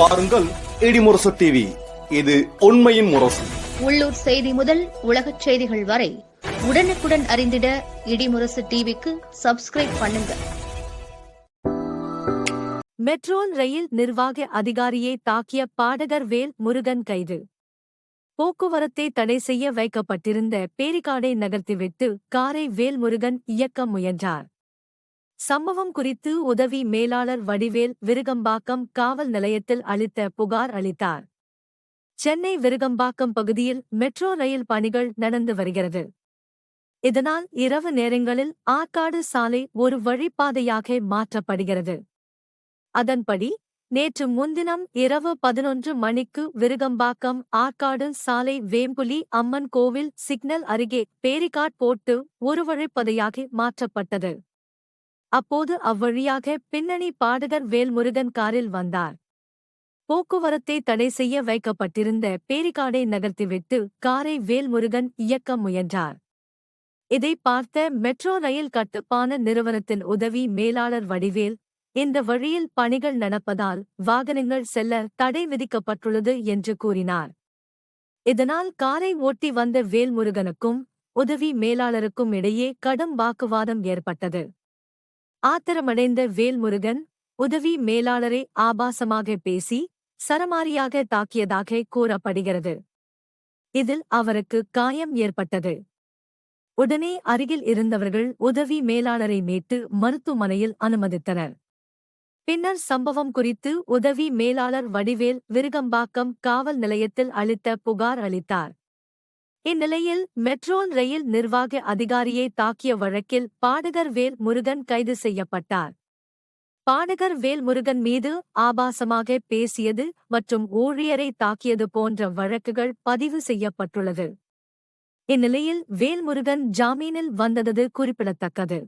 பாருங்கள் இடிமுரசு டிவி இது உண்மையின் முரசு. உள்ளூர் செய்தி முதல் உலகச் செய்திகள் வரை உடனுக்குடன் அறிந்திட இடிமுரசு டிவிக்கு சப்ஸ்கிரைப் பண்ணுங்க. மெட்ரோல் ரயில் நிர்வாக அதிகாரியை தாக்கிய பாடகர் வேல் முருகன் கைது. போக்குவரத்தை தடை செய்ய வைக்கப்பட்டிருந்த பேரிகாடை நகர்த்திவிட்டு காரை வேல்முருகன் இயக்க முயன்றார். சம்பவம் குறித்து உதவி மேலாளர் வடிவேல் விருகம்பாக்கம் காவல் நிலையத்தில் அளித்த புகார் அளித்தார். சென்னை விருகம்பாக்கம் பகுதியில் மெட்ரோ ரயில் பணிகள் நடந்து வருகிறது. இதனால் இரவு நேரங்களில் ஆற்காடு சாலை ஒரு வழிப்பாதையாக மாற்றப்படுகிறது. அதன்படி நேற்று முன்தினம் இரவு பதினொன்று மணிக்கு விருகம்பாக்கம் ஆற்காடு சாலை வேம்புலி அம்மன் கோவில் சிக்னல் அருகே பேரிகாட் போட்டு ஒரு வழிப்பதையாக மாற்றப்பட்டது. அப்போது அவ்வழியாக பின்னணி பாடகர் வேல்முருகன் காரில் வந்தார். போக்குவரத்தை தடை செய்ய வைக்கப்பட்டிருந்த பேரிகாடை நகர்த்திவிட்டு காரை வேல்முருகன் இயக்க முயன்றார். இதை பார்த்த மெட்ரோ ரயில் கட்டுப்பான நிறுவனத்தின் உதவி மேலாளர் வடிவேல் இந்த வழியில் பணிகள் நடப்பதால் வாகனங்கள் செல்ல தடை விதிக்கப்பட்டுள்ளது என்று கூறினார். இதனால் காரை ஓட்டி வந்த வேல்முருகனுக்கும் உதவி மேலாளருக்கும் இடையே கடும் வாக்குவாதம் ஏற்பட்டது. ஆத்திரமடைந்த வேல்முருகன் உதவி மேலாளரை ஆபாசமாக பேசி சரமாரியாக தாக்கியதாக கூறப்படுகிறது. இதில் அவருக்கு காயம் ஏற்பட்டது. உடனே அருகில் இருந்தவர்கள் உதவி மேலாளரை மீட்டு மருத்துவமனையில் அனுமதித்தனர். பின்னர் சம்பவம் குறித்து உதவி மேலாளர் வடிவேல் விருகம்பாக்கம் காவல் நிலையத்தில் அளித்த புகார் அளித்தார். இந்நிலையில் மெட்ரோல் ரயில் நிர்வாக அதிகாரியை தாக்கிய வழக்கில் பாடகர் வேல் முருகன் கைது செய்யப்பட்டார். பாடகர் வேல்முருகன் மீது ஆபாசமாக பேசியது மற்றும் ஊழியரை தாக்கியது போன்ற வழக்குகள் பதிவு செய்யப்பட்டுள்ளது. இந்நிலையில் வேல்முருகன் ஜாமீனில் வந்தது குறிப்பிடத்தக்கது.